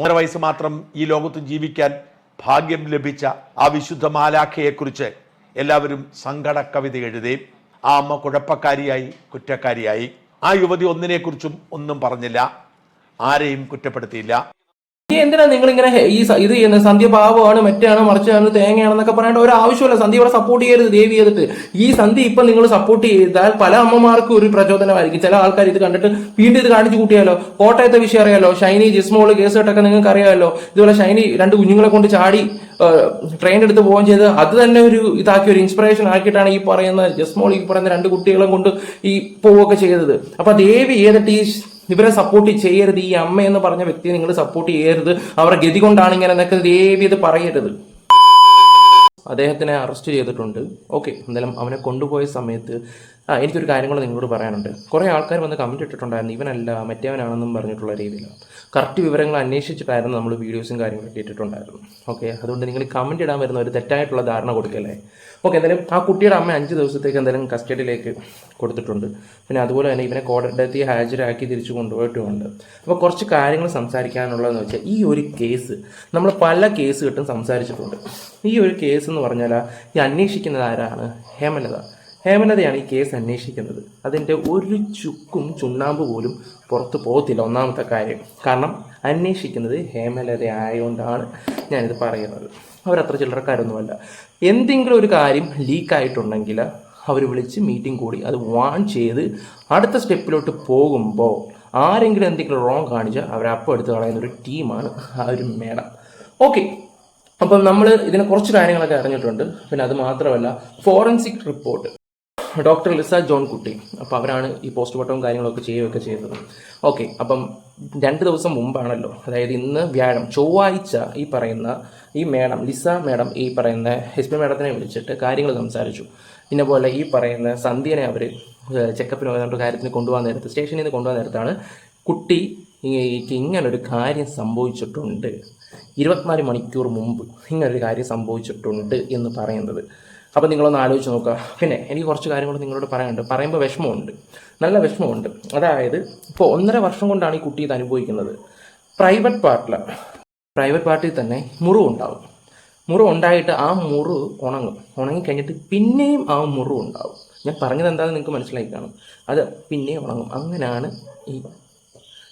മൂന്നര വയസ്സ് മാത്രം ഈ ലോകത്ത് ജീവിക്കാൻ ഭാഗ്യം ലഭിച്ച ആ വിശുദ്ധ മാലാഖയെക്കുറിച്ച് എല്ലാവരും സങ്കട കവിത എഴുതി ആ അമ്മ കുഴപ്പക്കാരിയായി കുറ്റക്കാരിയായി. ആ യുവതി ഒന്നിനെക്കുറിച്ചും ഒന്നും പറഞ്ഞില്ല. ആരെയും കുറ്റപ്പെടുത്തിയില്ല. എന്തിനാ നിങ്ങൾ ഇങ്ങനെ ഈ ഇത് ചെയ്യുന്നത് സന്ധ്യ പാവമാണ് മറ്റാണ് മറിച്ചാണ് തേങ്ങയാണെന്നൊക്കെ പറയേണ്ട ഒരു ആവശ്യമില്ല. ഇവിടെ സപ്പോർട്ട് ചെയ്യരുത് ദേവി ചെയ്തിട്ട്. ഈ സന്ധ്യ ഇപ്പൊ നിങ്ങൾ സപ്പോർട്ട് ചെയ്താൽ പല അമ്മമാർക്കും ഒരു പ്രചോദനമായിരിക്കും. ചില ആൾക്കാർ ഇത് കണ്ടിട്ട് വീണ്ടും ഇത് കാണിച്ചു കൂട്ടിയാലോ? കോട്ടയത്തെ വിഷയം അറിയാലോ? ഷൈനി ജിസ്മോൾ കേസ് കെട്ടൊക്കെ നിങ്ങൾക്ക് അറിയാമല്ലോ ഇതുപോലെ ഷൈനി രണ്ട് കുഞ്ഞുങ്ങളെ കൊണ്ട് ചാടി ട്രെയിൻ എടുത്ത് പോവുകയും ചെയ്ത്. അത് തന്നെ ഒരു ഇതാക്കി ഒരു ഇൻസ്പിറേഷൻ ആക്കിയിട്ടാണ് ഈ പറയുന്ന ജസ്മോൾ ഈ പറയുന്ന രണ്ട് കുട്ടികളെ കൊണ്ട് ഈ പോവുകയൊക്കെ ചെയ്തത്. അപ്പൊ ദേവി ഏതിട്ട് ഈ ഇവരെ സപ്പോർട്ട് ചെയ്യരുത്. ഈ അമ്മ എന്ന് പറഞ്ഞ വ്യക്തിയെ നിങ്ങൾ സപ്പോർട്ട് ചെയ്യരുത്. അവരുടെ ഗതി കൊണ്ടാണ് ഇങ്ങനെ എന്നൊക്കെ ദേവി ഇത് പറയരുത്. അദ്ദേഹത്തിനെ അറസ്റ്റ് ചെയ്തിട്ടുണ്ട്. ഓക്കെ എന്തായാലും അവനെ കൊണ്ടുപോയ സമയത്ത് ആ എനിക്കൊരു കാര്യം കൂടെ നിങ്ങളോട് പറയാനുണ്ട്. കുറേ ആൾക്കാർ വന്ന് കമന്റ് ഇട്ടിട്ടുണ്ടായിരുന്നു. ഇവനല്ല മറ്റേവനാണെന്നും പറഞ്ഞിട്ടുള്ള രീതിയിൽ. കറക്റ്റ് വിവരങ്ങൾ അന്വേഷിച്ചിട്ടായിരുന്നു നമ്മൾ വീഡിയോസും കാര്യങ്ങളൊക്കെ ഇട്ടിട്ടുണ്ടായിരുന്നു ഓക്കെ അതുകൊണ്ട് നിങ്ങൾ കമന്റ് ഇടാൻ വരുന്ന ഒരു തെറ്റായിട്ടുള്ള ധാരണ കൊടുക്കല്ലേ ഓക്കെ എന്തായാലും ആ കുട്ടിയുടെ അമ്മ അഞ്ച് ദിവസത്തേക്ക് എന്തായാലും കസ്റ്റഡിയിലേക്ക് കൊടുത്തിട്ടുണ്ട്. പിന്നെ അതുപോലെ തന്നെ ഇവനെ കോടതി ഹാജരാക്കി തിരിച്ചു കൊണ്ടുപോയിട്ടുമുണ്ട് അപ്പോൾ കുറച്ച് കാര്യങ്ങൾ സംസാരിക്കാനുള്ളതെന്ന് വെച്ചാൽ ഈ ഒരു കേസ് നമ്മൾ പല കേസ് കിട്ടും സംസാരിച്ചിട്ടുണ്ട്. ഈ ഒരു കേസ് എന്ന് പറഞ്ഞാൽ ഈ അന്വേഷിക്കുന്നത് ആരാണ്? ഹേമലത. ഹേമലതയാണ് ഈ കേസ് അന്വേഷിക്കുന്നത്. അതിന്റെ ഒരു ചുക്കും ചുണ്ണാമ്പ് പോലും പുറത്തു പോകത്തില്ല ഒന്നാമത്തെ കാര്യം. കാരണം അന്വേഷിക്കുന്നത് ഹേമലത ആയതുകൊണ്ടാണ് ഞാനിത് പറയുന്നത്. അവരത്ര ചില്ലറക്കാരൊന്നുമല്ല. എന്തെങ്കിലും ഒരു കാര്യം ലീക്കായിട്ടുണ്ടെങ്കിൽ അവർ വിളിച്ച് മീറ്റിംഗ് കൂടി അത് വാൺ ചെയ്ത് അടുത്ത സ്റ്റെപ്പിലോട്ട് പോകുമ്പോൾ ആരെങ്കിലും എന്തെങ്കിലും റോങ് കാണിച്ചാൽ അവരപ്പം എടുത്ത് കളയുന്ന ഒരു ടീമാണ് ആ ഒരു മേഡം. ഓക്കെ. അപ്പം നമ്മൾ ഇതിനെ കുറച്ച് കാര്യങ്ങളൊക്കെ അറിഞ്ഞിട്ടുണ്ട്. പിന്നെ അത് മാത്രമല്ല forensic report doctor Lisa John കുട്ടി അപ്പോൾ അവരാണ് ഈ പോസ്റ്റ്മോർട്ടവും കാര്യങ്ങളൊക്കെ ചെയ്യുകയൊക്കെ ചെയ്തത് ഓക്കെ അപ്പം രണ്ട് ദിവസം മുമ്പാണല്ലോ അതായത് ഇന്ന് വ്യാഴം ചൊവ്വാഴ്ച ഈ പറയുന്ന ഈ മേഡം ലിസ മേഡം ഈ പറയുന്ന എസ് പി മേഡത്തിനെ വിളിച്ചിട്ട് കാര്യങ്ങൾ സംസാരിച്ചു. പിന്നെ പോലെ ഈ പറയുന്ന സന്ധ്യനെ അവർ ചെക്കപ്പിന് ഏതാണ്ട് കാര്യത്തിന് കൊണ്ടുപോകാൻ നേരത്ത് സ്റ്റേഷനിൽ നിന്ന് കൊണ്ടുപോകാൻ നേരത്താണ് കുട്ടി ഇങ്ങനൊരു കാര്യം സംഭവിച്ചിട്ടുണ്ട്. ഇരുപത്തിനാല് മണിക്കൂർ മുമ്പ് ഇങ്ങനൊരു കാര്യം സംഭവിച്ചിട്ടുണ്ട് എന്ന് പറയുന്നത്. അപ്പോൾ നിങ്ങളൊന്ന് ആലോചിച്ച് നോക്കുക. പിന്നെ എനിക്ക് കുറച്ച് കാര്യങ്ങൾ നിങ്ങളോട് പറയാനുണ്ട്. പറയുമ്പോൾ വിഷമമുണ്ട്. നല്ല വിഷമമുണ്ട്. അതായത് ഇപ്പോൾ ഒന്നര വർഷം കൊണ്ടാണ് ഈ കുട്ടി ഇത് അനുഭവിക്കുന്നത്. പ്രൈവറ്റ് പാർട്ടിൽ പ്രൈവറ്റ് പാർട്ടിയിൽ തന്നെ മുറിവ് ഉണ്ടാവും. മുറിവ് ഉണ്ടായിട്ട് ആ മുറിവ് ഉണങ്ങും. ഉണങ്ങി കഴിഞ്ഞിട്ട് പിന്നെയും ആ മുറിവ് ഉണ്ടാവും. ഞാൻ പറഞ്ഞത് എന്താണെന്ന് നിങ്ങൾക്ക് മനസ്സിലായി കാണും. അത് പിന്നെയും ഉണങ്ങും. അങ്ങനെയാണ് ഈ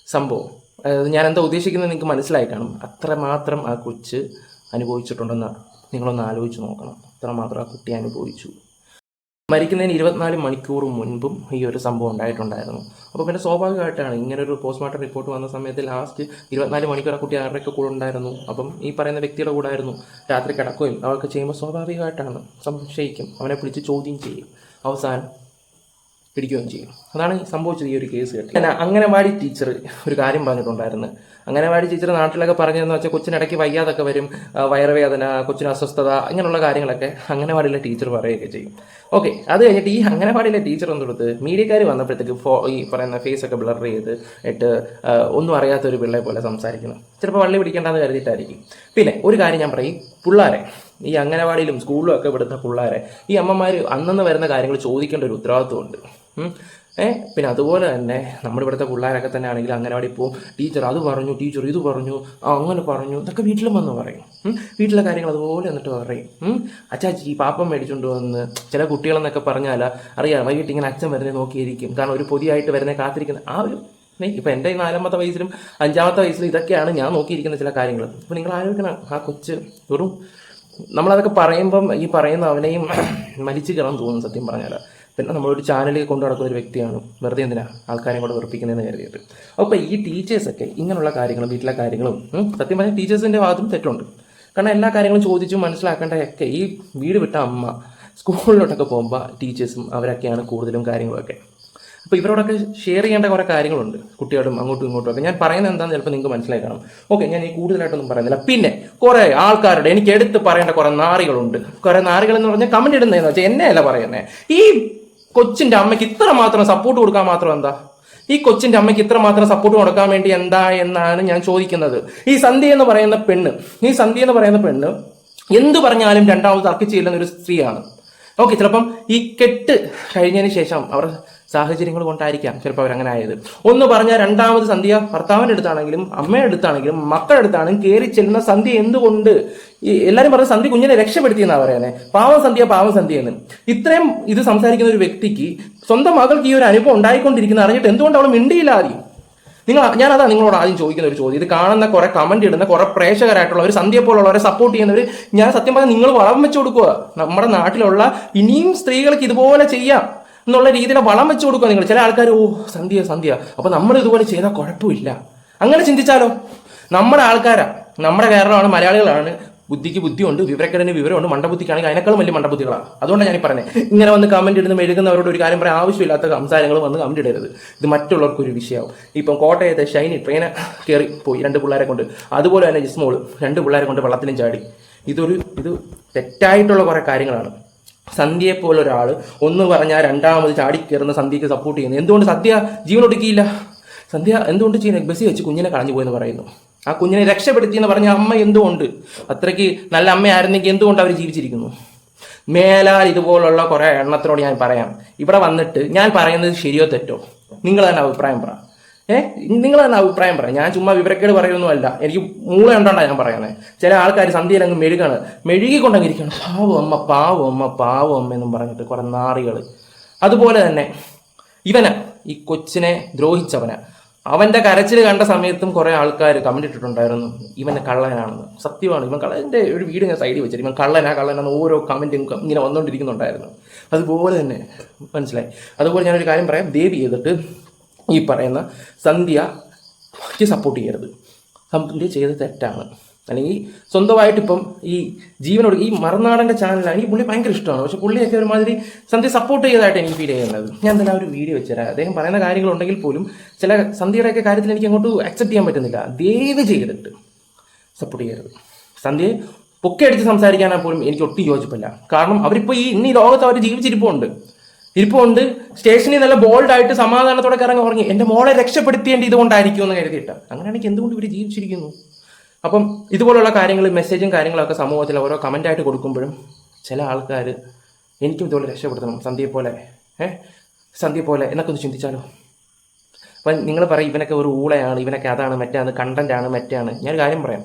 സംഭവം. അതായത് ഞാൻ എന്താ ഉദ്ദേശിക്കുന്നത് നിങ്ങൾക്ക് മനസ്സിലായി കാണും. അത്രമാത്രം ആ കൊച്ച് അനുഭവിച്ചിട്ടുണ്ടെന്ന് നിങ്ങളൊന്ന് ആലോചിച്ച് നോക്കണം. അത്രമാത്രം ആ കുട്ടി അനുഭവിച്ചു. മരിക്കുന്നതിന് ഇരുപത്തിനാല് മണിക്കൂർ മുൻപും ഈ ഒരു സംഭവം ഉണ്ടായിട്ടുണ്ടായിരുന്നു. അപ്പോൾ പിന്നെ സ്വാഭാവികമായിട്ടാണ് ഇങ്ങനെ ഒരു പോസ്റ്റ്മോർട്ടം റിപ്പോർട്ട് വന്ന സമയത്ത് ലാസ്റ്റ് ഇരുപത്തിനാല് മണിക്കൂർ ആ കുട്ടി ആരുടെയൊക്കെ കൂടെ ഉണ്ടായിരുന്നു? അപ്പം ഈ പറയുന്ന വ്യക്തിയുടെ കൂടെ ആയിരുന്നു. രാത്രി കിടക്കുകയും അവർക്ക് ചെയ്യുമ്പോൾ സ്വാഭാവികമായിട്ടാണ് സംശയിക്കും. അവനെ പിടിച്ച് ചോദ്യം ചെയ്യും. അവസാനം പിടിക്കുകയും ചെയ്യും. അതാണ് സംഭവിച്ചത് ഈ ഒരു കേസ് കേട്ടത് അങ്ങനെവാടി ടീച്ചർ ഒരു കാര്യം പറഞ്ഞിട്ടുണ്ടായിരുന്നു. അംഗനവാടി ടീച്ചർ നാട്ടിലൊക്കെ പറഞ്ഞതെന്ന് വെച്ചാൽ കൊച്ചിനിടയ്ക്ക് വയ്യാതൊക്കെ വരും വയറുവേദന കൊച്ചിന് അസ്വസ്ഥത അങ്ങനെയുള്ള കാര്യങ്ങളൊക്കെ അംഗനവാടിയിലെ ടീച്ചർ പറയുകയൊക്കെ ചെയ്യും. ഓക്കെ അത് കഴിഞ്ഞിട്ട് ഈ അംഗനവാടിയിലെ ടീച്ചർ എന്തെടുത്ത് മീഡിയക്കാർ വന്നപ്പോഴത്തേക്ക് ഫോ ഈ പറയുന്ന ഫേസ് ഒക്കെ ബ്ലർ ചെയ്ത് ഇട്ട് ഒന്നും അറിയാത്ത ഒരു പിള്ളേ പോലെ സംസാരിക്കുന്നു. ചിലപ്പോൾ വള്ളി പിടിക്കേണ്ടെന്ന് കരുതിയിട്ടായിരിക്കും. പിന്നെ ഒരു കാര്യം ഞാൻ പറയും. പിള്ളേരെ ഈ അംഗനവാടിയിലും സ്കൂളിലും ഒക്കെ വിടുന്ന പിള്ളേരെ ഈ അമ്മമാർ അന്നന്ന് വരുന്ന കാര്യങ്ങൾ ചോദിക്കേണ്ട ഒരു ഉത്തരവാദിത്വമുണ്ട് ഏ പിന്നെ അതുപോലെ തന്നെ നമ്മുടെ ഇവിടുത്തെ പിള്ളേരൊക്കെ തന്നെ ആണെങ്കിൽ അംഗനവാടി പോവും ടീച്ചർ അത് പറഞ്ഞു ടീച്ചർ ഇത് പറഞ്ഞു ആ അങ്ങനെ പറഞ്ഞു ഇതൊക്കെ വീട്ടിലും വന്ന് പറയും. വീട്ടിലെ കാര്യങ്ങൾ അതുപോലെ എന്നിട്ട് പറയും. അച്ചാച്ചി പാപ്പം മേടിച്ചുകൊണ്ട് വന്ന് ചില കുട്ടികളെന്നൊക്കെ പറഞ്ഞാൽ അറിയാം വൈകിട്ട് ഇങ്ങനെ അച്ഛൻ വരുന്നത് നോക്കിയിരിക്കും. കാരണം ഒരു പൊതിയായിട്ട് വരുന്നത് കാത്തിരിക്കുന്ന ആ ഒരു ഇപ്പം എന്റെ നാലാമത്തെ വയസ്സിലും അഞ്ചാമത്തെ വയസ്സിലും ഇതൊക്കെയാണ് ഞാൻ നോക്കിയിരിക്കുന്ന ചില കാര്യങ്ങൾ. അപ്പൊ നിങ്ങൾ ആലോചിക്കണം ആ കൊച്ച് വെറും നമ്മളതൊക്കെ പറയുമ്പം ഈ പറയുന്ന അവനെയും മരിച്ചു കയറാൻ തോന്നും സത്യം പറഞ്ഞാൽ പിന്നെ നമ്മളൊരു ചാനലിൽ കൊണ്ടു നടക്കുന്ന ഒരു വ്യക്തിയാണ്. വെറുതെ എന്തിനാ? ആൾക്കാരെ കൂടെ വെറുപ്പിക്കുന്നതെന്ന് കരുതിയിട്ട്. അപ്പോൾ ഈ ടീച്ചേഴ്സൊക്കെ ഇങ്ങനെയുള്ള കാര്യങ്ങളും വീട്ടിലെ കാര്യങ്ങളും സത്യം പറഞ്ഞാൽ ടീച്ചേഴ്സിന്റെ ഭാഗത്തും തെറ്റുണ്ട്. കാരണം എല്ലാ കാര്യങ്ങളും ചോദിച്ചു മനസ്സിലാക്കേണ്ടതൊക്കെ ഈ വീട് വിട്ട അമ്മ സ്കൂളിലോട്ടൊക്കെ പോകുമ്പോൾ ടീച്ചേഴ്സും അവരൊക്കെയാണ് കൂടുതലും കാര്യങ്ങളൊക്കെ. അപ്പോൾ ഇവരോടൊക്കെ ഷെയർ ചെയ്യേണ്ട കുറേ കാര്യങ്ങളുണ്ട്. കുട്ടികളും അങ്ങോട്ടും ഇങ്ങോട്ടും ഒക്കെ. ഞാൻ പറയുന്നത് എന്താണെന്ന് ചിലപ്പോൾ നിങ്ങൾക്ക് മനസ്സിലാക്കണം കാണും. ഓക്കെ ഞാൻ ഈ കൂടുതലായിട്ടൊന്നും പറയുന്നില്ല. പിന്നെ കുറേ ആൾക്കാരുടെ എനിക്ക് എടുത്ത് പറയേണ്ട കുറേ നാറികളുണ്ട്. കുറേ നാറികൾ എന്ന് പറഞ്ഞാൽ കമന്റ് ഇടുന്നതെന്ന് വെച്ചാൽ എന്നെയല്ല പറയുന്നത് ഈ കൊച്ചിന്റെ അമ്മയ്ക്ക് ഇത്ര മാത്രം സപ്പോർട്ട് കൊടുക്കാൻ മാത്രം എന്താ? ഈ കൊച്ചിന്റെ അമ്മയ്ക്ക് ഇത്ര മാത്രം സപ്പോർട്ട് കൊടുക്കാൻ വേണ്ടി എന്താ എന്നാണ് ഞാൻ ചോദിക്കുന്നത്. ഈ സന്ധ്യ എന്ന് പറയുന്ന പെണ്ണ് ഈ സന്ധ്യ എന്ന് പറയുന്ന പെണ്ണ് എന്തു പറഞ്ഞാലും രണ്ടാമത് തർക്കിച്ചില്ലെന്നൊരു സ്ത്രീയാണ്. ഓക്കെ ചിലപ്പം ഈ കെട്ട് കഴിഞ്ഞതിന് ശേഷം അവർ സാഹചര്യങ്ങൾ കൊണ്ടായിരിക്കാം ചിലപ്പോൾ അവരങ്ങനെ ആയത് ഒന്ന് പറഞ്ഞാൽ രണ്ടാമത് സന്ധ്യ ഭർത്താവിന്റെ അടുത്താണെങ്കിലും അമ്മയുടെ അടുത്താണെങ്കിലും മക്കളുടെ അടുത്താണെങ്കിലും കയറി ചെല്ലുന്ന സന്ധ്യ എന്തുകൊണ്ട്? ഈ എല്ലാവരും പറഞ്ഞ സന്ധ്യ കുഞ്ഞിനെ രക്ഷപ്പെടുത്തിയെന്നാണ് പറയുന്നത് പാവം സന്ധ്യ പാവം സന്ധ്യ എന്ന്. ഇത്രയും ഇത് സംസാരിക്കുന്ന ഒരു വ്യക്തിക്ക് സ്വന്തം മകൾക്ക് ഈ ഒരു അനുഭവം ഉണ്ടായിക്കൊണ്ടിരിക്കുന്ന അറിഞ്ഞിട്ട് എന്തുകൊണ്ട് അവൾ മിണ്ടിയില്ല ആദ്യം? നിങ്ങൾ ഞാൻ നിങ്ങളോട് ആദ്യം ചോദിക്കുന്ന ഒരു ചോദ്യം. ഇത് കാണുന്ന കുറെ കമന്റ് ഇടുന്ന കുറെ പ്രേക്ഷകരായിട്ടുള്ളവർ സന്ധ്യ പോലുള്ളവരെ സപ്പോർട്ട് ചെയ്യുന്നവർ ഞാൻ സത്യം പറഞ്ഞാൽ നിങ്ങൾ വളം വെച്ചു കൊടുക്കുക. നമ്മുടെ നാട്ടിലുള്ള ഇനിയും സ്ത്രീകൾക്ക് ഇതുപോലെ ചെയ്യാം എന്നുള്ള രീതിയിൽ വളം വെച്ചു കൊടുക്കുക നിങ്ങൾ. ചില ആൾക്കാർ ഓ സന്ധ്യ സന്ധ്യ. അപ്പൊ നമ്മൾ ഇതുപോലെ ചെയ്താൽ കുഴപ്പമില്ല. അങ്ങനെ ചിന്തിച്ചാലോ? നമ്മുടെ ആൾക്കാരാ നമ്മുടെ കേരളമാണ് മലയാളികളാണ് ബുദ്ധിക്ക് ബുദ്ധിയുണ്ട് വിവരക്കേടിന് വിവരമുണ്ട് മണ്ടബുദ്ധിക്കാണെങ്കിൽ അതിനേക്കാളും വലിയ മണ്ടബുദ്ധികളാണ് അതുകൊണ്ടാണ് ഞാൻ പറഞ്ഞത് ഇങ്ങനെ വന്ന് കമന്റ് ഇടുന്ന മെഴുകുന്നവരോട് ഒരു കാര്യം പറയാൻ ആവശ്യമില്ലാത്ത സംസാരങ്ങൾ വന്ന് കമന്റ് ഇടരുത്. ഇത് മറ്റുള്ളവർക്ക് ഒരു വിഷയമാവും. ഇപ്പം കോട്ടയത്തെ ഷൈനി ട്രെയിന കയറി പോയി രണ്ട് പിള്ളേരെ കൊണ്ട്. അതുപോലെ തന്നെ ജിസ്മോൾ രണ്ട് പിള്ളേരെ കൊണ്ട് വെള്ളത്തിലും ചാടി. ഇതൊരു ഇത് തെറ്റായിട്ടുള്ള കുറേ കാര്യങ്ങളാണ്. സന്ധ്യയെ പോലെ ഒരാൾ ഒന്ന് പറഞ്ഞാൽ രണ്ടാമത് ചാടി കയറുന്ന സന്ധ്യക്ക് സപ്പോർട്ട് ചെയ്യുന്നു. എന്തുകൊണ്ട് സദ്യ ജീവനൊടുക്കിയില്ല? സന്ധ്യ എന്തുകൊണ്ട് ചെയ്യുന്നത് ബസ്സിൽ വെച്ച് കുഞ്ഞിനെ കളഞ്ഞു പോയെന്ന് പറയുന്നു. ആ കുഞ്ഞിനെ രക്ഷപ്പെടുത്തി എന്ന് പറഞ്ഞ അമ്മ എന്തുകൊണ്ട്? അത്രയ്ക്ക് നല്ല അമ്മയായിരുന്നെങ്കിൽ എന്തുകൊണ്ട് അവർ ജീവിച്ചിരിക്കുന്നു? മേലാൽ ഇതുപോലുള്ള കുറെ എണ്ണത്തിനോട് ഞാൻ പറയാം. ഇവിടെ വന്നിട്ട് ഞാൻ പറയുന്നത് ശരിയോ തെറ്റോ? നിങ്ങൾ തന്നെ അഭിപ്രായം പറ. ഏ? നിങ്ങൾ തന്നെ അഭിപ്രായം പറയാം ഞാൻ ചുമ്മാ വിവരക്കേട് പറയൊന്നുമല്ല എനിക്ക് മൂള ഉണ്ടോണ്ടാ ഞാൻ പറയുന്നത്. ചില ആൾക്കാർ സന്ധ്യയിൽ അങ്ങ് മെഴുകാണ്. മെഴുകിക്കൊണ്ടങ്ങിരിക്കുകയാണ് പാവം അമ്മ പാവം അമ്മ പാവം അമ്മ എന്നും പറഞ്ഞിട്ട് കുറെ നാറികൾ അതുപോലെ തന്നെ ഇവന ഈ കൊച്ചിനെ ദ്രോഹിച്ചവന് അവന്റെ കരച്ചിൽ കണ്ട സമയത്തും കുറെ ആൾക്കാർ കമന്റ് ഇട്ടിട്ടുണ്ടായിരുന്നു. ഇവനെ കള്ളനാണെന്ന്. സത്യമാണ്. ഇവൻ കള്ളന്റെ ഒരു വീട് ഞാൻ സൈഡിൽ വെച്ചിട്ട് ഇവൻ കള്ളനാ കള്ളനാന്ന് ഓരോ കമന്റും ഇങ്ങനെ വന്നുകൊണ്ടിരിക്കുന്നുണ്ടായിരുന്നു അതുപോലെ തന്നെ മനസ്സിലായി? അതുപോലെ ഞാനൊരു കാര്യം പറയാം. ദേവി ചെയ്തിട്ട് ഈ പറയുന്ന സന്ധ്യ സപ്പോർട്ട് ചെയ്യരുത്. സന്ധ്യ ചെയ്ത് തെറ്റാണ്. അല്ലെങ്കിൽ സ്വന്തമായിട്ട് ഇപ്പം ഈ ജീവനോട് ഈ മറുനാടന്റെ ചാനലാണ് എനിക്ക് പുള്ളി ഭയങ്കര ഇഷ്ടമാണ്. പക്ഷെ പുള്ളിയൊക്കെ ഒരുമാതിരി സന്ധ്യ സപ്പോർട്ട് ചെയ്തതായിട്ട് എനിക്ക് ഫീൽ ചെയ്യുന്നത് ഞാൻ തന്നെ ഒരു വീഡിയോ വെച്ചുതരാം. അദ്ദേഹം പറയുന്ന കാര്യങ്ങളുണ്ടെങ്കിൽ പോലും ചില സന്ധ്യയുടെയൊക്കെ കാര്യത്തിൽ എനിക്ക് അങ്ങോട്ട് അക്സെപ്റ്റ് ചെയ്യാൻ പറ്റുന്നില്ല. ദയവ് ചെയ്തിട്ട് സപ്പോർട്ട് ചെയ്യരുത്. സന്ധ്യയെ പൊക്കയടിച്ച് സംസാരിക്കാനാണ് പോലും എനിക്ക് ഒട്ടും യോജിപ്പില്ല. കാരണം അവരിപ്പോൾ ഈ ഇന്ന് ഈ ലോകത്ത് അവർ ജീവിച്ചിരിപ്പുണ്ട്. ഇരിപ്പുണ്ട്. സ്റ്റേഷനിൽ നല്ല ബോൾഡായിട്ട് സമാധാനത്തോടെ ഇറങ്ങി ഉറങ്ങി എന്റെ മോളെ രക്ഷപ്പെടുത്തേണ്ടി ഇതുകൊണ്ടായിരിക്കും എന്ന് കരുതിയിട്ട്. അങ്ങനെയാണെങ്കിൽ എന്തുകൊണ്ട് ഇവർ ജീവിച്ചിരിക്കുന്നു? അപ്പം ഇതുപോലുള്ള കാര്യങ്ങൾ മെസ്സേജും കാര്യങ്ങളൊക്കെ സമൂഹത്തിൽ ഓരോ കമന്റായിട്ട് കൊടുക്കുമ്പോഴും ചില ആൾക്കാർ എനിക്കും ഇതുപോലെ രക്ഷപ്പെടുത്തണം. സന്ധ്യയെ പോലെ ഏഹ് സന്ധ്യ പോലെ എന്നൊക്കെ ഒന്ന് ചിന്തിച്ചാലോ? അപ്പം നിങ്ങൾ പറയും ഇവനൊക്കെ ഒരു ഊളയാണ് ഇവനൊക്കെ അതാണ് മറ്റാണ് കണ്ടന്റ് ആണ് മറ്റാണ് ഞാനൊരു കാര്യം പറയാം.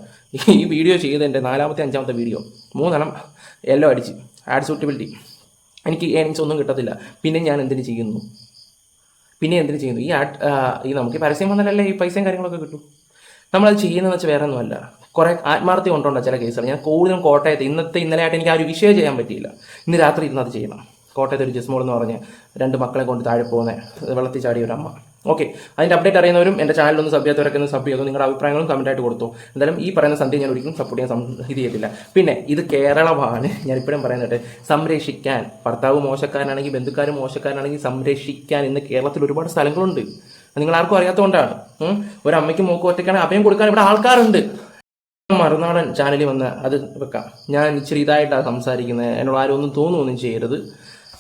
ഈ വീഡിയോ ചെയ്തതിന്റെ നാലാമത്തെ അഞ്ചാമത്തെ വീഡിയോ മൂന്നെണ്ണം എല്ലോ അടിച്ച്. ആഡ് സൂട്ടബിലിറ്റി എനിക്ക് ഏണിങ്സ് ഒന്നും കിട്ടത്തില്ല. പിന്നെ ഞാൻ എന്തിന് ചെയ്യുന്നു? പിന്നെ എന്തിനു ചെയ്യുന്നു? ഈ ആഡ് ഈ നമുക്ക് പരസ്യം വന്നാലല്ലേ ഈ പൈസയും കാര്യങ്ങളൊക്കെ കിട്ടും? നമ്മളത് ചെയ്യുന്നതെന്ന് വെച്ചാൽ വേറെ ഒന്നുമല്ല കുറെ ആത്മാർത്ഥ്യം കൊണ്ടുണ്ടോ ചില കേസുകൾ. ഞാൻ കൂടുതലും കോട്ടയത്ത് ഇന്നത്തെ ഇന്നലെ ആയിട്ട് എനിക്ക് ആ ഒരു വിഷയം ചെയ്യാൻ പറ്റിയില്ല. ഇന്ന് രാത്രി ഇരുന്നത് ചെയ്യണം. കോട്ടയത്ത് ഒരു ജിസ്മോൾ എന്ന് പറഞ്ഞ് രണ്ട് മക്കളെ കൊണ്ട് താഴെ പോകുന്ന വെള്ളത്തിൽ ചാടിയ ഒരു അമ്മ. ഓക്കെ അതിന്റെ അപ്ഡേറ്റ് അറിയുന്നവരും എന്റെ ചാനലൊന്ന് സബ് ചെയ്യാത്തവരൊക്കെ സബ് ചെയ്തു നിങ്ങളുടെ അഭിപ്രായങ്ങളും കമന്റായിട്ട് കൊടുത്തു. എന്തായാലും ഈ പറയുന്ന സന്ധ്യ ഞാൻ ഒരിക്കലും സപ്പോർട്ട് ചെയ്യാൻ ഇത് ചെയ്യത്തില്ല. പിന്നെ ഇത് കേരളമാണ്. ഞാൻ ഇപ്പോഴും പറയുന്നത് സംരക്ഷിക്കാൻ. ഭർത്താവ് മോശക്കാരനാണെങ്കിൽ ബന്ധുക്കാർ മോശക്കാരനാണെങ്കിൽ സംരക്ഷിക്കാൻ ഇന്ന് കേരളത്തിൽ ഒരുപാട് സ്ഥലങ്ങളുണ്ട്. നിങ്ങൾ ആർക്കും അറിയാത്തതുകൊണ്ടാണ് ഒരു അമ്മയ്ക്ക് മൂക്ക് ഒറ്റയ്ക്കാണെങ്കിൽ അഭയം കൊടുക്കാൻ ഇവിടെ ആൾക്കാരുണ്ട്. മറുനാടൻ ചാനലിൽ വന്ന അത് വെക്കാം. ഞാൻ ഇച്ചിരി ഇതായിട്ടാണ് സംസാരിക്കുന്നത്. എന്നോട് ആരും ഒന്നും തോന്നുകയൊന്നും ചെയ്യരുത്.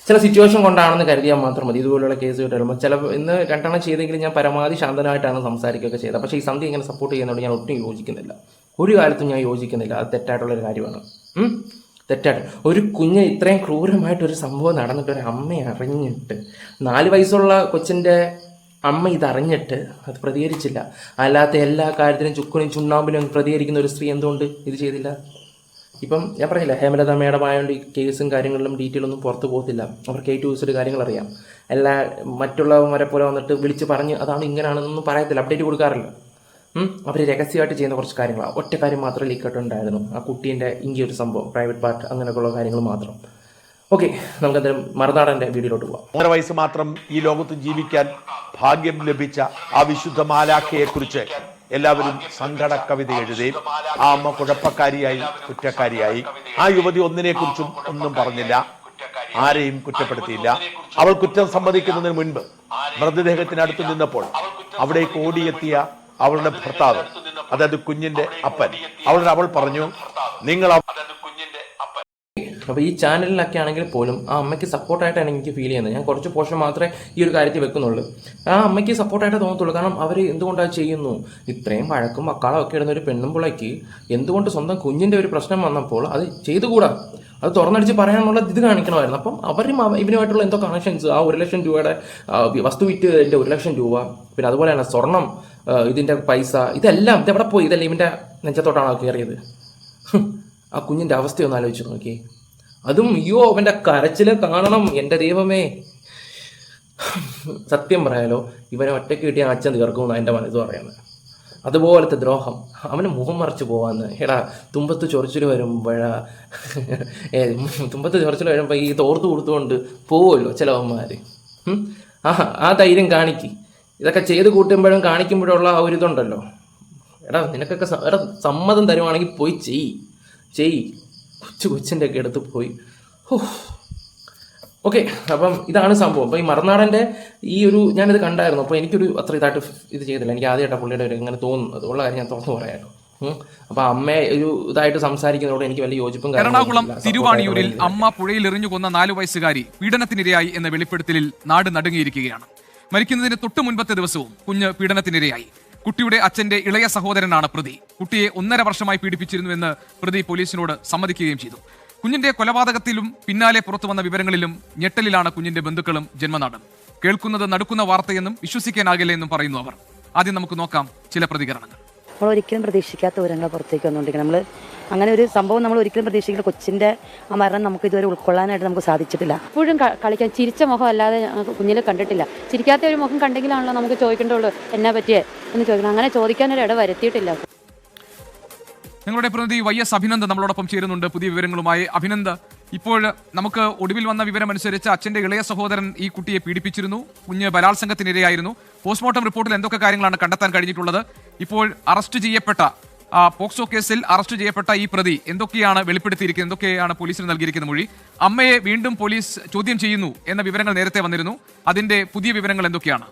ചില സിറ്റുവേഷൻ കൊണ്ടാണെന്ന് കരുതിയാൽ മാത്രം മതി. ഇതുപോലുള്ള കേസ് വരുമ്പോൾ ചില ഇന്ന് രണ്ടെണ്ണം ചെയ്തെങ്കിലും ഞാൻ പരമാവധി ശാന്തനായിട്ടാണ് സംസാരിക്കുകയൊക്കെ ചെയ്തത്. പക്ഷേ ഈ സന്ധി ഇങ്ങനെ സപ്പോർട്ട് ചെയ്യുന്നതോട് ഞാൻ ഒട്ടും യോജിക്കുന്നില്ല. ഒരു കാലത്തും ഞാൻ യോജിക്കുന്നില്ല. അത് തെറ്റായിട്ടുള്ള ഒരു കാര്യമാണ്? തെറ്റായിട്ട്. ഒരു കുഞ്ഞ് ഇത്രയും ക്രൂരമായിട്ടൊരു സംഭവം നടന്നിട്ട് ഒരു അമ്മയറിഞ്ഞിട്ട് നാല് വയസ്സുള്ള കൊച്ചിന്റെ അമ്മ ഇതറിഞ്ഞിട്ട് അത് പ്രതികരിച്ചില്ല. അല്ലാത്ത എല്ലാ കാര്യത്തിനും ചുക്കുനും ചുണ്ണാമ്പിനും പ്രതികരിക്കുന്ന ഒരു സ്ത്രീ എന്തുകൊണ്ട് ഇത് ചെയ്തില്ല? ഇപ്പം ഞാൻ പറഞ്ഞില്ല ഹേമലത മേഡം ആയതുകൊണ്ട് ഈ കേസും കാര്യങ്ങളിലും ഡീറ്റെയിൽ ഒന്നും പുറത്തു പോകത്തില്ല. അവർക്ക് ഏറ്റവും ദിവസം കാര്യങ്ങൾ അറിയാം. എല്ലാ മറ്റുള്ളവരെ പോലെ വന്നിട്ട് വിളിച്ച് പറഞ്ഞ് അതാണ് ഇങ്ങനെയാണെന്നൊന്നും പറയത്തില്ല അപ്ഡേറ്റ് കൊടുക്കാറില്ല. അവർ രഹസ്യമായിട്ട് ചെയ്യുന്ന കുറച്ച് കാര്യങ്ങളാണ് ഒറ്റ കാര്യം മാത്രമേ ലീക്കായിട്ടുണ്ടായിരുന്നു ആ കുട്ടീന്റെ ഇങ്ങനെ ഒരു സംഭവം പ്രൈവറ്റ് പാർട്ട് അങ്ങനെയൊക്കെയുള്ള കാര്യങ്ങൾ മാത്രം. ഓക്കെ നമുക്ക് എന്തായാലും മറുനാടന്റെ വീഡിയോയിലോട്ട് പോവാം. ഒന്നര വയസ്സ് മാത്രം ഈ ലോകത്ത് ജീവിക്കാൻ ഭാഗ്യം ലഭിച്ച ആ വിശുദ്ധ മാലാഖയെക്കുറിച്ച് എല്ലാവരും സങ്കട കവിത എഴുതുകയും ആ അമ്മ കുഴപ്പക്കാരിയായി കുറ്റക്കാരിയായി. ആ യുവതി ഒന്നിനെ കുറിച്ചും ഒന്നും പറഞ്ഞില്ല. ആരെയും കുറ്റപ്പെടുത്തിയില്ല. അവൾ കുറ്റം സമ്മതിക്കുന്നതിന് മുൻപ് മൃതദേഹത്തിനടുത്ത് നിന്നപ്പോൾ അവിടേക്ക് ഓടിയെത്തിയ അവളുടെ ഭർത്താവ് അതായത് കുഞ്ഞിന്റെ അപ്പൻ അവളുടെ അവൾ പറഞ്ഞു നിങ്ങൾ അപ്പോൾ ഈ ചാനലിലൊക്കെ ആണെങ്കിൽ പോലും ആ അമ്മയ്ക്ക് സപ്പോർട്ടായിട്ടാണ് എനിക്ക് ഫീൽ ചെയ്യുന്നത്. ഞാൻ കുറച്ച് പോഷൻ മാത്രമേ ഈ ഒരു കാര്യത്തിൽ വെക്കുന്നുള്ളൂ. ആ അമ്മയ്ക്ക് സപ്പോർട്ടായിട്ട് തോന്നത്തുള്ളൂ. കാരണം അവർ എന്തുകൊണ്ടത് ചെയ്യുന്നു? ഇത്രയും വഴക്കും മക്കളും ഒക്കെ ഇടുന്ന ഒരു പെണ്ണും പിള്ളയ്ക്ക് എന്തുകൊണ്ട് സ്വന്തം കുഞ്ഞിന്റെ ഒരു പ്രശ്നം വന്നപ്പോൾ അത് ചെയ്തുകൂടാ? അത് തുറന്നടിച്ച് പറയാനുള്ള ഇത് കാണിക്കണമായിരുന്നു. അപ്പം അവരും അവ- ഇവനുമായിട്ടുള്ള എന്തോ കണക്ഷൻസ് ആ ഒരു ലക്ഷം രൂപയുടെ വസ്തു വിറ്റ് ഒരു ലക്ഷം രൂപ പിന്നെ അതുപോലെ തന്നെ സ്വർണം ഇതിന്റെ പൈസ ഇതെല്ലാം ഇതെവിടെ പോയി? ഇതെല്ലാം ഇവന്റെ നെഞ്ചത്തോട്ടാണോ കയറിയത്? ആ കുഞ്ഞിന്റെ അവസ്ഥയൊന്ന് ആലോചിച്ച് നോക്കിയേ. അതും അയ്യോ അവന്റെ കരച്ചിൽ കാണണം എന്റെ ദൈവമേ. സത്യം പറയാലോ ഇവനെ ഒറ്റയ്ക്ക് കിട്ടിയ അച്ഛൻ തീർക്കുമെന്ന് എന്റെ മനസ്സ് പറയുന്നത്. അതുപോലത്തെ ദ്രോഹം. അവന് മുഖം മറച്ച് പോവാന്ന്. എടാ തുമ്പത്ത് ചൊറിച്ചിൽ വരുമ്പോഴാ തുമ്പത്ത് ചൊറിച്ചിൽ വരുമ്പോൾ ഈ തോർത്ത് കൊടുത്തുകൊണ്ട് പോവുമല്ലോ ചിലവന്മാർ ആ ആ ധൈര്യം കാണിക്ക്. ഇതൊക്കെ ചെയ്ത് കൂട്ടുമ്പോഴും കാണിക്കുമ്പോഴുള്ള ആ ഒരു ഇതുണ്ടല്ലോ. എടാ നിനക്കൊക്കെ എടാ സമ്മതം തരുവാണെങ്കിൽ പോയി ചെയ്. ചെയ്. കൊച്ചു കൊച്ചിന്റെ ഒക്കെ അടുത്ത് പോയി. ഓ ഓക്കെ അപ്പം ഇതാണ് സംഭവം. അപ്പോൾ ഈ മറുനാടന്റെ ഈ ഒരു ഞാനിത് കണ്ടായിരുന്നു. അപ്പോൾ എനിക്കൊരു അത്ര ഇതായിട്ട് ഇത് ചെയ്തില്ല. എനിക്ക് ആദ്യമായിട്ടാണ് പുള്ളിയുടെ ഒരു ഇങ്ങനെ തോന്നുന്നത്. ഉള്ള കാര്യം ഞാൻ തുറന്നു പറയാമല്ലോ അപ്പോൾ അമ്മ ഒരു ഇതായിട്ട് സംസാരിക്കുന്നതോട് എനിക്ക് വലിയ യോജിപ്പും എറണാകുളം തിരുവാണിയൂരിൽ അമ്മ പുഴയിൽ എറിഞ്ഞു കൊന്ന നാലു വയസ്സുകാരി പീഡനത്തിനിരയായി എന്ന വെളിപ്പെടുത്തലിൽ നാട് നടുങ്ങിയിരിക്കുകയാണ്. മരിക്കുന്നതിന് തൊട്ടു മുൻപത്തെ ദിവസവും കുഞ്ഞ് പീഡനത്തിനിരയായി. കുട്ടിയുടെ അച്ഛന്റെ ഇളയ സഹോദരനാണ് പ്രതി. കുട്ടിയെ ഒന്നര വർഷമായി പീഡിപ്പിച്ചിരുന്നുവെന്ന് പ്രതി പോലീസിനോട് സമ്മതിക്കുകയും ചെയ്തു. കുഞ്ഞിന്റെ കൊലപാതകത്തിലും പിന്നാലെ പുറത്തു വന്ന വിവരങ്ങളിലും ഞെട്ടലിലാണ് കുഞ്ഞിന്റെ ബന്ധുക്കളും ജന്മനാടും. കേൾക്കുന്നത് നടക്കുന്ന വാർത്തയെന്നും വിശ്വസിക്കാനാകില്ല എന്നും പറയുന്നു അവർ. ആദ്യം നമുക്ക് നോക്കാം ചില പ്രതികരണങ്ങൾ. നമ്മൾ ഒരിക്കലും പ്രതീക്ഷിക്കാത്ത വിവരങ്ങൾ പുറത്തേക്ക് വന്നുകൊണ്ടിരിക്കുക നമ്മൾ അങ്ങനെ ഒരു സംഭവം നമ്മൾ ഒരിക്കലും പ്രതീക്ഷിക്കില്ല കൊച്ചിന്റെ ആ മരണം നമുക്ക് ഇതുവരെ ഉൾക്കൊള്ളാനായിട്ട് നമുക്ക് സാധിച്ചിട്ടില്ല. എപ്പോഴും കളിക്കാൻ ചിരിച്ച മുഖം അല്ലാതെ കുഞ്ഞിൽ കണ്ടിട്ടില്ല. ചിരിക്കാത്ത ഒരു മുഖം കണ്ടെങ്കിലാണല്ലോ നമുക്ക് ചോദിക്കേണ്ടുള്ളൂ എന്നാ പറ്റിയേ? എന്ന് ചോദിക്കണം. അങ്ങനെ ചോദിക്കാനൊരു ഇട വരുത്തിയിട്ടില്ല. ഞങ്ങളുടെ പ്രതിനിധി വൈ എസ് അഭിനന്ദ് നമ്മളോടൊപ്പം ചേരുന്നുണ്ട്. പുതിയ വിവരങ്ങളുമായി. അഭിനന്ദ് ഇപ്പോൾ നമുക്ക് ഒടുവിൽ വന്ന വിവരം അനുസരിച്ച് അച്ഛന്റെ ഇളയ സഹോദരൻ ഈ കുട്ടിയെ പീഡിപ്പിച്ചിരുന്നു. കുഞ്ഞ് ബലാത്സംഗത്തിനിരയായിരുന്നു. പോസ്റ്റ്മോർട്ടം റിപ്പോർട്ടിൽ എന്തൊക്കെ കാര്യങ്ങളാണ് കണ്ടെത്താൻ കഴിഞ്ഞിട്ടുള്ളത്? ഇപ്പോൾ അറസ്റ്റ് ചെയ്യപ്പെട്ട പോക്സോ കേസിൽ അറസ്റ്റ് ചെയ്യപ്പെട്ട ഈ പ്രതി എന്തൊക്കെയാണ് വെളിപ്പെടുത്തിയിരിക്കുന്നത്? എന്തൊക്കെയാണ് പോലീസിന് നൽകിയിരിക്കുന്ന മൊഴി? അമ്മയെ വീണ്ടും പോലീസ് ചോദ്യം ചെയ്യുന്നു എന്ന വിവരങ്ങൾ നേരത്തെ വന്നിരുന്നു. അതിന്റെ പുതിയ വിവരങ്ങൾ എന്തൊക്കെയാണ്?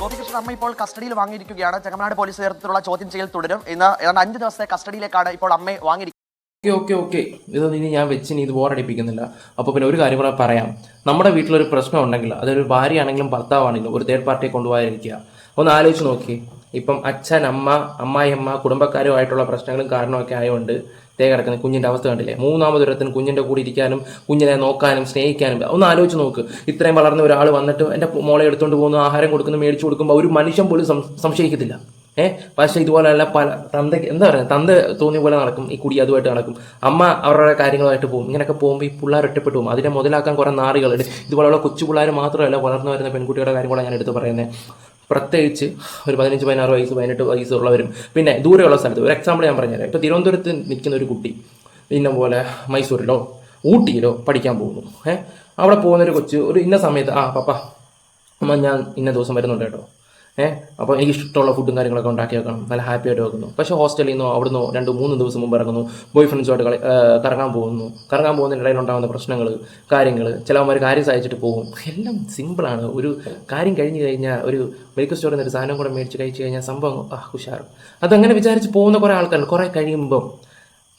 ഗോപികൃഷ്ണൻ അമ്മ ഇപ്പോൾ കസ്റ്റഡിയിൽ വാങ്ങിയിരിക്കുകയാണ്. ചെങ്ങമനാട് പോലീസ് നേതൃത്വത്തിലുള്ള ചോദ്യം ചെയ്യൽ തുടരും. ഇന്ന് ഏതാണ്ട് അഞ്ച് ദിവസത്തെ കസ്റ്റഡിയിലേക്കാണ് ഇപ്പോൾ അമ്മയെ വാങ്ങിയിരിക്കുന്നത്. Okay okay okay. ഇതൊന്നും ഇനി ഞാൻ വെച്ച് ഇനി ഇത് ബോറടിപ്പിക്കുന്നില്ല അപ്പോൾ പിന്നെ ഒരു കാര്യം കൂടെ പറയാം. നമ്മുടെ വീട്ടിലൊരു പ്രശ്നം ഉണ്ടെങ്കിൽ അതൊരു ഭാര്യയാണെങ്കിലും ഭർത്താവാണെങ്കിലും ഒരു തേർഡ് പാർട്ടിയെ കൊണ്ടുപോകാതിരിക്കുക. ഒന്ന് ആലോചിച്ച് നോക്കി. ഇപ്പം അച്ഛൻ അമ്മ അമ്മായിയമ്മ കുടുംബക്കാരുമായിട്ടുള്ള പ്രശ്നങ്ങളും കാരണമൊക്കെ ആയതുകൊണ്ട് തേ കിടക്കുന്ന. കുഞ്ഞിന്റെ അവസ്ഥ കണ്ടില്ലേ? മൂന്നാമതൊരത്തിന് കുഞ്ഞിന്റെ കൂടെ ഇരിക്കാനും കുഞ്ഞിനെ നോക്കാനും സ്നേഹിക്കാനും. ഒന്ന് ആലോചിച്ച് നോക്ക്. ഇത്രയും വളർന്ന ഒരാൾ വന്നിട്ട് എന്റെ മോളെ എടുത്തുകൊണ്ട് പോകുന്നു ആഹാരം കൊടുക്കുന്നു മേടിച്ചു കൊടുക്കുമ്പോൾ ഒരു മനുഷ്യൻ പോലും സംശയിക്കത്തില്ല. ഏഹ് പക്ഷേ ഇതുപോലെയല്ല പല തന്ത എന്താ പറയുക തന്ത തോന്നിയ പോലെ നടക്കും ഈ കുടി അതുമായിട്ട് നടക്കും. അമ്മ അവരുടെ കാര്യങ്ങളായിട്ട് പോകും ഇങ്ങനെയൊക്കെ പോകുമ്പോൾ ഈ പിള്ളേർ ഒറ്റപ്പെട്ടു പോകും. അതിനെ മുതലാക്കാൻ കുറേ നാറുകളുണ്ട് ഇതുപോലെയുള്ള കൊച്ചു പിള്ളേർ മാത്രമല്ല വളർന്നു വരുന്ന പെൺകുട്ടിയുടെ കാര്യം കൂടെ ഞാൻ എടുത്ത് പറയുന്നത് പ്രത്യേകിച്ച് ഒരു പതിനഞ്ച് പതിനാറ് വയസ്സ് പതിനെട്ട് വയസ്സുള്ളവരും പിന്നെ ദൂരെയുള്ള സ്ഥലത്ത് ഒരു എക്സാമ്പിൾ ഞാൻ പറഞ്ഞുതരാം. ഇപ്പോൾ തിരുവനന്തപുരത്ത് നിൽക്കുന്ന ഒരു കുട്ടി പിന്നെ പോലെ മൈസൂരിലോ ഊട്ടിയിലോ പഠിക്കാൻ പോകുന്നു. ഏഹ് അവിടെ പോകുന്നൊരു കൊച്ചു ഒരു ഇന്ന സമയത്ത് ആ പപ്പ അമ്മ ഞാൻ ഇന്ന ദിവസം വരുന്നുണ്ട് കേട്ടോ. ഏഹ് അപ്പോൾ എനിക്ക് ഇഷ്ടമുള്ള ഫുഡും കാര്യങ്ങളൊക്കെ ഉണ്ടാക്കി വെക്കണം. നല്ല ഹാപ്പി ആയിട്ട് വെക്കുന്നു. പക്ഷേ ഹോസ്റ്റലിൽ നിന്നോ അവിടുന്ന് രണ്ട് മൂന്ന് ദിവസം മുമ്പ് ഇറങ്ങുന്നു. ബോയ് ഫ്രണ്ട്സുമായിട്ട് കളി കറങ്ങാൻ പോകുന്നു. കറങ്ങാൻ പോകുന്നതിനിടയിൽ ഉണ്ടാകുന്ന പ്രശ്നങ്ങൾ കാര്യങ്ങൾ ചിലവന്മാർ കാര്യം സഹായിച്ചിട്ട് പോകും. എല്ലാം സിമ്പിളാണ് ഒരു കാര്യം കഴിഞ്ഞ് കഴിഞ്ഞാൽ ഒരു മെഡിക്കൽ സ്റ്റോറിൽ നിന്ന് ഒരു സാധനം കൂടെ മേടിച്ച് കഴിച്ച് കഴിഞ്ഞാൽ സംഭവം ആ ഉഷാർ അതങ്ങനെ വിചാരിച്ച് പോകുന്ന കുറേ ആൾക്കാരുണ്ട്. കുറേ കഴിയുമ്പം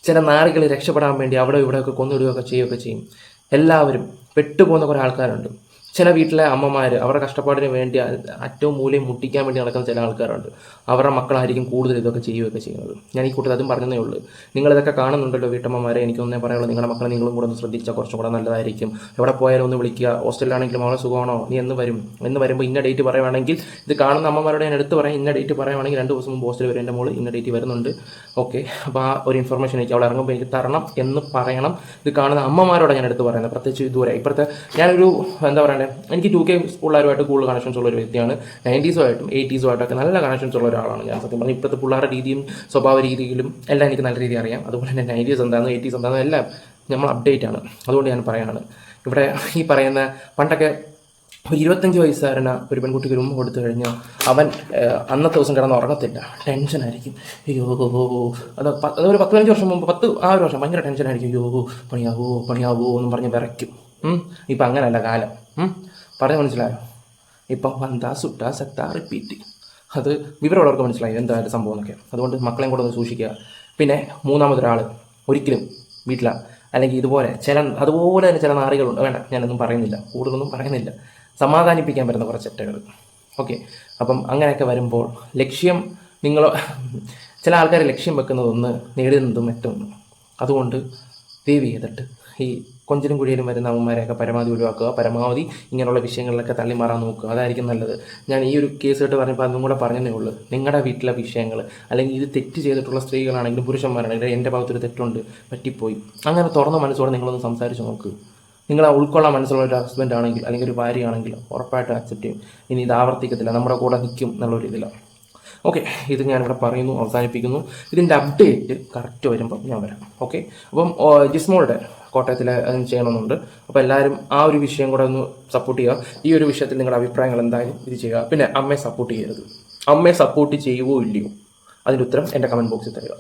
ചില നാറികൾ രക്ഷപ്പെടാൻ വേണ്ടി അവിടെ ഇവിടെയൊക്കെ കൊന്നിടുകയൊക്കെ ചെയ്യുകയൊക്കെ ചെയ്യും. എല്ലാവരും പെട്ടുപോകുന്ന കുറേ ആൾക്കാരുണ്ട്. ചില വീട്ടിലെ അമ്മമാർ അവരുടെ കഷ്ടപ്പാടിന് വേണ്ടി അറ്റവും മൂലയും മുട്ടിക്കാൻ വേണ്ടി നടക്കുന്ന ചില ആൾക്കാരുണ്ട്. അവരുടെ മക്കളായിരിക്കും കൂടുതൽ ഇതൊക്കെ ചെയ്യുകയൊക്കെ ചെയ്യുന്നത്. ഞാൻ ഈ കൂട്ടത്തിൽ അതും പറഞ്ഞതേ ഉള്ളൂ. നിങ്ങളിതൊക്കെ കാണുന്നുണ്ടല്ലോ വീട്ടമ്മമാരെ. എനിക്കൊന്നേ പറയുള്ളൂ നിങ്ങളുടെ മക്കളെ നിങ്ങളും കൂടെ ഒന്ന് ശ്രദ്ധിച്ചാൽ കുറച്ചും കൂടെ നല്ലതായിരിക്കും. എവിടെ പോയാലും ഒന്ന് വിളിക്കുക. ഹോസ്റ്റലിലാണെങ്കിലും അവളെ സുഖമാണോ? നീ എന്ന് വരും. എന്ന് വരുമ്പോൾ ഇന്ന ഡേറ്റ് പറയുവാണെങ്കിൽ ഇത് കാണുന്ന അമ്മമാരോട് ഞാൻ എടുത്ത് പറയാം. ഇന്ന ഡേറ്റ് പറയുവാണെങ്കിൽ രണ്ട് ദിവസം മുമ്പ് ഹോസ്റ്റലിൽ വരും. എന്റെ മോൾ ഇന്ന ഡേറ്റ് വരുന്നുണ്ട്. ഓക്കെ. അപ്പോൾ ആ ഒരു ഇൻഫർമേഷൻ എനിക്ക് അവൾ ഇറങ്ങുമ്പോൾ എനിക്ക് തരണം എന്ന് പറയണം. ഇത് കാണുന്ന അമ്മമാരോട് ഞാൻ എടുത്ത് പറയുന്നത്. പ്രത്യേകിച്ച് ഇതുവരെ. ഇപ്പോഴത്തെ ഞാനൊരു എന്താ പറയണ്ടേ എനിക്ക് ടു കെ പിള്ളേരുമായിട്ട് കൂടുതൽ കണക്ഷൻസ് ഉള്ള ഒരു വ്യക്തിയാണ്. നയന്റീസുമായിട്ടും എയ്റ്റീസുമായിട്ടൊക്കെ നല്ല കണക്ഷൻസ് ഉള്ള ഒരാളാണ് ഞാൻ. സത്യം പറഞ്ഞാൽ ഇപ്പോഴത്തെ പിള്ളേരുടെ രീതിയും സ്വഭാവ രീതിയിലും എല്ലാം എനിക്ക് നല്ല രീതി അറിയാം. അതുപോലെ തന്നെ നയന്റീസ് എന്താണ് എയ്റ്റീസ് എന്താണെന്ന് എല്ലാം നമ്മൾ അപ്ഡേറ്റ് ആണ്. അതുകൊണ്ട് ഞാൻ പറയുകയാണ് ഇവിടെ ഈ പറയുന്ന പണ്ടൊക്കെ ഒരു ഇരുപത്തഞ്ച് വയസ്സുകാരന ഒരു പെൺകുട്ടിക്ക് രൂപം കൊടുത്തു കഴിഞ്ഞാൽ അവൻ അന്നത്തെ ദിവസം കിടന്ന് ഉറങ്ങത്തില്ല. ടെൻഷനായിരിക്കും അയ്യോ അത് ഒരു പത്ത് പതിനഞ്ച് വർഷം മുമ്പ് പത്ത് ആ ഒരു വർഷം ഭയങ്കര ടെൻഷനായിരിക്കും അയ്യോ പണിയാവോ പണിയാവോ എന്ന് പറഞ്ഞ് വിറയ്ക്കും. ഇപ്പം അങ്ങനെയല്ല കാലം. പറഞ്ഞ് മനസ്സിലായോ? ഇപ്പം വന്ത സുട്ട സത്ത റിപ്പീറ്റ്. അത് വിവരമുള്ളവർക്ക് മനസ്സിലായി അതിന്റെ സംഭവം എന്നൊക്കെ. അതുകൊണ്ട് മക്കളെയും കൂടെ ഒന്ന് സൂക്ഷിക്കുക. പിന്നെ മൂന്നാമതൊരാൾ ഒരിക്കലും വീട്ടില. അല്ലെങ്കിൽ ഇതുപോലെ ചില അതുപോലെ തന്നെ ചില നാറികളുണ്ട്. വേണ്ട ഞാനൊന്നും പറയുന്നില്ല. കൂടുതലൊന്നും പറയുന്നില്ല. സമാധാനിപ്പിക്കാൻ പറ്റുന്ന കുറച്ച് ഒറ്റകൾ. ഓക്കെ. അപ്പം അങ്ങനെയൊക്കെ വരുമ്പോൾ ലക്ഷ്യം നിങ്ങൾ ചില ആൾക്കാർ ലക്ഷ്യം വെക്കുന്നതൊന്ന് നേടുന്നതും മറ്റൊന്ന്. അതുകൊണ്ട് ദയവ് ചെയ്തിട്ട് ഈ കൊഞ്ചിനും കുഴിയിലും വരുന്ന അമ്മമാരെയൊക്കെ പരമാവധി ഒഴിവാക്കുക പരമാവധി ഇങ്ങനെയുള്ള വിഷയങ്ങളിലൊക്കെ തള്ളി മാറാൻ നോക്കുക. അതായിരിക്കും നല്ലത്. ഞാൻ ഈ ഒരു കേസ് കേട്ട് പറഞ്ഞപ്പോൾ അതും കൂടെ പറഞ്ഞതേ ഉള്ളൂ. നിങ്ങളുടെ വീട്ടിലെ വിഷയങ്ങൾ അല്ലെങ്കിൽ ഇത് തെറ്റ് ചെയ്തിട്ടുള്ള സ്ത്രീകളാണെങ്കിലും പുരുഷന്മാരാണെങ്കിലും എന്റെ ഭാഗത്തൊരു തെറ്റുണ്ട് പറ്റിപ്പോയി. അങ്ങനെ തുറന്ന മനസ്സോടെ നിങ്ങളൊന്ന് സംസാരിച്ച് നോക്ക്. നിങ്ങൾ ഉൾക്കൊള്ളാൻ മനസ്സുള്ള ഒരു ഹസ്ബൻഡ് ആണെങ്കിൽ അല്ലെങ്കിൽ ഒരു ഭാര്യ ആണെങ്കിൽ ഉറപ്പായിട്ടും അക്സെപ്റ്റ് ചെയ്യും. ഇനി ഇത് ആവർത്തിക്കത്തില്ല. നമ്മുടെ കൂടെ നിൽക്കും എന്നുള്ളൊരു ഇതിലാണ്. ഓക്കെ ഇത് ഞാനിവിടെ പറയുന്നു അവസാനിപ്പിക്കുന്നു. ഇതിന്റെ അപ്ഡേറ്റ് കറക്റ്റ് വരുമ്പോൾ ഞാൻ വരാം. ഓക്കെ അപ്പം ജിസ്മോളുടെ കോട്ടയത്തിൽ അതും ചെയ്യണമെന്നുണ്ട്. അപ്പോൾ എല്ലാവരും ആ ഒരു വിഷയം കൂടെ ഒന്ന് സപ്പോർട്ട് ചെയ്യുക. ഈ ഒരു വിഷയത്തിൽ നിങ്ങളുടെ അഭിപ്രായങ്ങൾ എന്തായാലും ഇത് ചെയ്യുക. പിന്നെ അമ്മയെ സപ്പോർട്ട് ചെയ്യരുത്. അമ്മയെ സപ്പോർട്ട് ചെയ്യുവോ ഇല്ലയോ? അതിന്റെ ഉത്തരം എന്റെ കമന്റ് ബോക്സിൽ തരിക.